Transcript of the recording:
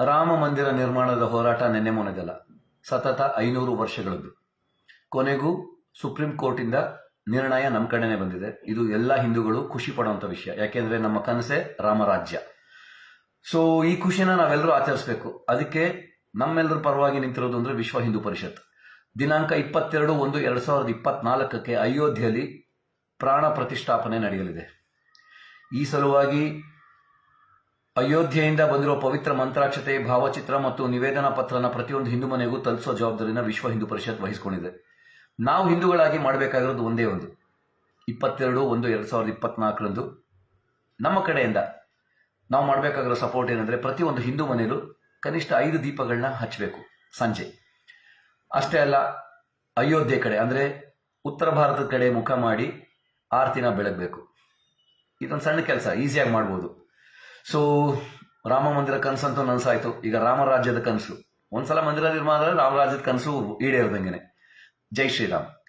ರಾಮ ಮಂದಿರ ನಿರ್ಮಾಣದ ಹೋರಾಟ ನೆನ್ನೆ ಮೊನೆದಲ್ಲ ಸತತ ಐನೂರು ವರ್ಷಗಳದ್ದು. ಕೊನೆಗೂ ಸುಪ್ರೀಂ ಕೋರ್ಟಿಂದ ನಿರ್ಣಯ ನಮ್ಮ ಕಡೆನೇ ಬಂದಿದೆ. ಇದು ಎಲ್ಲ ಹಿಂದೂಗಳು ಖುಷಿ ಪಡುವಂಥ ವಿಷಯ. ಯಾಕೆಂದ್ರೆ ನಮ್ಮ ಕನಸೆ ರಾಮರಾಜ್ಯ. ಸೊ ಈ ಖುಷಿನ ನಾವೆಲ್ಲರೂ ಆಚರಿಸಬೇಕು. ಅದಕ್ಕೆ ನಮ್ಮೆಲ್ಲರ ಪರವಾಗಿ ನಿಂತಿರೋದು ಅಂದ್ರೆ ವಿಶ್ವ ಹಿಂದೂ ಪರಿಷತ್. ದಿನಾಂಕ ಇಪ್ಪತ್ತೆರಡು ಒಂದು ಎರಡ್ ಸಾವಿರದ ಇಪ್ಪತ್ನಾಲ್ಕಕ್ಕೆ ಅಯೋಧ್ಯೆಯಲ್ಲಿ ಪ್ರಾಣ ಪ್ರತಿಷ್ಠಾಪನೆ ನಡೆಯಲಿದೆ. ಈ ಸಲುವಾಗಿ ಅಯೋಧ್ಯೆಯಿಂದ ಬಂದಿರುವ ಪವಿತ್ರ ಮಂತ್ರಾಕ್ಷತೆ, ಭಾವಚಿತ್ರ ಮತ್ತು ನಿವೇದನಾ ಪತ್ರನ ಪ್ರತಿಯೊಂದು ಹಿಂದೂ ಮನೆಗೂ ತಲುಪಿಸುವ ಜವಾಬ್ದಾರಿನ ವಿಶ್ವ ಹಿಂದೂ ಪರಿಷತ್ ವಹಿಸಿಕೊಂಡಿದೆ. ನಾವು ಹಿಂದೂಗಳಾಗಿ ಮಾಡಬೇಕಾಗಿರೋದು ಒಂದೇ ಒಂದು. ಇಪ್ಪತ್ತೆರಡು, ಒಂದು, ಎರಡು ಸಾವಿರದ ಇಪ್ಪತ್ನಾಲ್ಕರಂದು ನಮ್ಮ ಕಡೆಯಿಂದ ನಾವು ಮಾಡಬೇಕಾಗಿರೋ ಸಪೋರ್ಟ್ ಏನಂದ್ರೆ ಪ್ರತಿಯೊಂದು ಹಿಂದೂ ಮನೆಯಲ್ಲೂ ಕನಿಷ್ಠ ಐದು ದೀಪಗಳನ್ನ ಹಚ್ಚಬೇಕು ಸಂಜೆ. ಅಷ್ಟೇ ಅಲ್ಲ, ಅಯೋಧ್ಯೆ ಕಡೆ, ಅಂದ್ರೆ ಉತ್ತರ ಭಾರತದ ಕಡೆ ಮುಖ ಮಾಡಿ ಆರತಿನ ಬೆಳಗಬೇಕು. ಇದೊಂದು ಸಣ್ಣ ಕೆಲಸ ಈಸಿಯಾಗಿ ಮಾಡ್ಬೋದು. ಸೊ ರಾಮ ಮಂದಿರ ಅಂತ ನನಸಾಯ್ತು. ಈಗ ರಾಮರಾಜ್ಯದ ಕನಸು. ಒಂದ್ಸಲ ಮಂದಿರ ನಿರ್ಮಾಣ ಆದ್ರೆ ರಾಮರಾಜ್ಯದ ಕನಸು ಈಡೇರ್ದಂಗೆನೆ. ಜೈ ಶ್ರೀರಾಮ್.